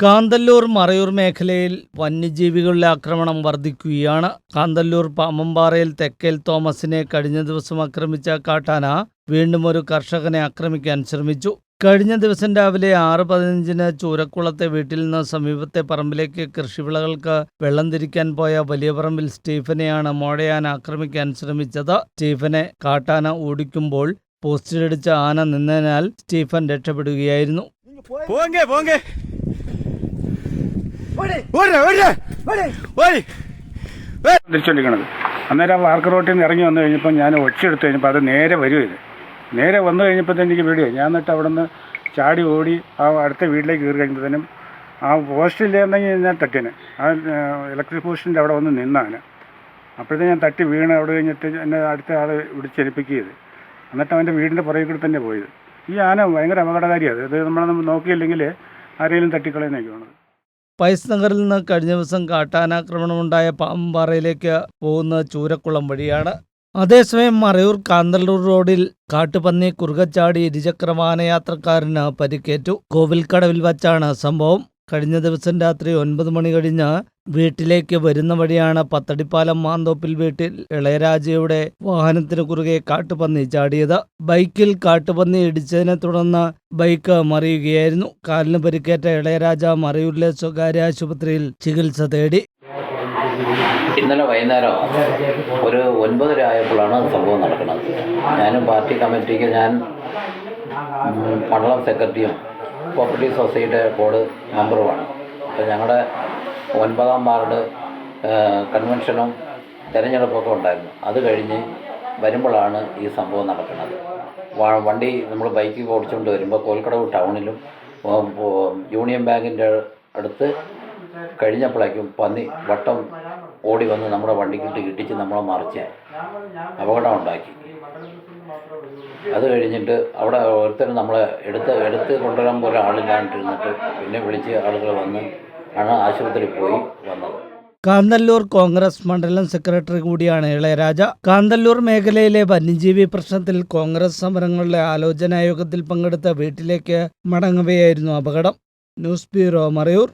കാന്തല്ലൂർ മറയൂർ മേഖലയിൽ വന്യജീവികളുടെ ആക്രമണം വർദ്ധിക്കുകയാണ് കാന്തല്ലൂർ പാമ്പമ്പാറയിൽ തെക്കേൽ തോമസിനെ കഴിഞ്ഞ ദിവസം ആക്രമിച്ച കാട്ടാന വീണ്ടും ഒരു കർഷകനെ ആക്രമിക്കാൻ ശ്രമിച്ചു. കഴിഞ്ഞ ദിവസം രാവിലെ ആറ് പതിനഞ്ചിന് ചൂരക്കുളത്തെ വീട്ടിൽ നിന്ന് സമീപത്തെ പറമ്പിലേക്ക് കൃഷിവിളകൾക്ക് വെള്ളം തിരിക്കാൻ പോയ വലിയ പറമ്പിൽ സ്റ്റീഫനെയാണ് മോഴയാന ആക്രമിക്കാൻ ശ്രമിച്ചത്. സ്റ്റീഫനെ കാട്ടാന ഓടിക്കുമ്പോൾ പോസ്റ്റിലടിച്ച ആന നിന്നതിനാൽ സ്റ്റീഫൻ രക്ഷപ്പെടുകയായിരുന്നു. തിരിച്ചോണ്ടിരിക്കണത് അന്നേരം വാർക്ക് റോട്ടിൽ നിന്ന് ഇറങ്ങി വന്നു കഴിഞ്ഞപ്പോൾ ഞാൻ ഒച്ചയെടുത്ത് കഴിഞ്ഞപ്പോൾ അത് നേരെ വരും ഇത് നേരെ വന്നു കഴിഞ്ഞപ്പോൾ തന്നെ എനിക്ക് പേടിയായി. ഞാൻ എന്നിട്ട് അവിടെ നിന്ന് ചാടി ഓടി ആ അടുത്ത വീട്ടിലേക്ക് കയറി കഴിഞ്ഞപ്പോഴത്തേനും ആ പോസ്റ്റില്ലായിരുന്നെങ്കിൽ ഞാൻ തട്ടിന്. ആ ഇലക്ട്രിക് പോസ്റ്റിന്റെ അവിടെ വന്ന് നിന്നാണ്. അപ്പോഴത്തേക്കും ഞാൻ തട്ടി വീണ് അവിടെ കഴിഞ്ഞിട്ട് എന്നെ അടുത്ത ആൾ വിളിച്ചെലിപ്പിക്കുകയത് എന്നിട്ട് അവന്റെ വീടിന്റെ പുറകിൽ കൂടി തന്നെ പോയത്. ഈ ആന ഭയങ്കര അപകടകാരിയാണ്. ഇത് നമ്മൾ നോക്കിയില്ലെങ്കിൽ ആരെങ്കിലും തട്ടിക്കളയുന്നൊക്കെയാണ് പൈസ് നഗറിൽ നിന്ന് കഴിഞ്ഞ ദിവസം കാട്ടാനാക്രമണമുണ്ടായ പാമ്പാറയിലേക്ക് പോകുന്ന ചൂരക്കുളം വഴിയാണ് അതേസമയം മറയൂർ കാന്തല്ലൂർ റോഡിൽ കാട്ടുപന്നി കുറുകച്ചാടി ഇരുചക്ര വാഹനയാത്രക്കാരന് പരിക്കേറ്റു. കോവിൽക്കടവിൽ വച്ചാണ് സംഭവം. കഴിഞ്ഞ ദിവസം രാത്രി ഒൻപത് മണി കഴിഞ്ഞ് വീട്ടിലേക്ക് വരുന്ന വഴിയാണ് പത്തടിപ്പാലം മാന്തോപ്പിൽ വീട്ടിൽ ഇളയരാജയുടെ വാഹനത്തിന് കുറുകെ കാട്ടുപന്നി ചാടിയത്. ബൈക്കിൽ കാട്ടുപന്നി ഇടിച്ചതിനെ തുടർന്ന് ബൈക്ക് മറിയുകയായിരുന്നു. കാലിന് പരിക്കേറ്റ ഇളയരാജ മറയൂരിലെ സ്വകാര്യ ആശുപത്രിയിൽ ചികിത്സ തേടി. ഇന്നലെ വൈകുന്നേരം ഒരു ഒൻപതര ആയപ്പോഴാണ് സംഭവം നടക്കുന്നത്. ഞാനും പാർട്ടി കമ്മിറ്റിക്ക് ഞാൻ മണ്ഡലം സെക്രട്ടറിയും കോപ്പറേറ്റീവ് സൊസൈറ്റിയുടെ ബോർഡ് മെമ്പറുമാണ്. അപ്പോൾ ഞങ്ങളുടെ ഒൻപതാം വാർഡ് കൺവെൻഷനും തിരഞ്ഞെടുപ്പൊക്കെ ഉണ്ടായിരുന്നു. അത് കഴിഞ്ഞ് വരുമ്പോഴാണ് ഈ സംഭവം നടക്കുന്നത്. വണ്ടി നമ്മൾ ബൈക്കിൽ ഓടിച്ചുകൊണ്ട് വരുമ്പോൾ കോൽക്കടവ് ടൗണിലും യൂണിയൻ ബാങ്കിന്റെ അടുത്ത് കഴിഞ്ഞപ്പോഴേക്കും പന്നി വട്ടം ഓടി വന്ന് നമ്മുടെ വണ്ടിക്കിട്ട് ഇടിച്ച് നമ്മളെ മറിച്ച് അപകടം ഉണ്ടാക്കി. അത് കഴിഞ്ഞിട്ട് അവിടെ ഓരോരുത്തരും നമ്മളെ എടുത്ത് എടുത്ത് കൊണ്ടുവരാൻ പോലെ ആളില്ലാണ്ടിരുന്നിട്ട് പിന്നെ വിളിച്ച് ആളുകൾ വന്ന് ആണ് ആശുപത്രിയിൽ പോയി വന്നത്. കാന്തല്ലൂർ കോൺഗ്രസ് മണ്ഡലം സെക്രട്ടറി കൂടിയാണ് ഇളയരാജ. കാന്തല്ലൂർ മേഖലയിലെ വന്യജീവി പ്രശ്നത്തിൽ കോൺഗ്രസ് സമരങ്ങളുടെ ആലോചനായോഗത്തിൽ പങ്കെടുത്ത വീട്ടിലേക്ക് മടങ്ങവെയായിരുന്നു അപകടം. News bureau Marayur.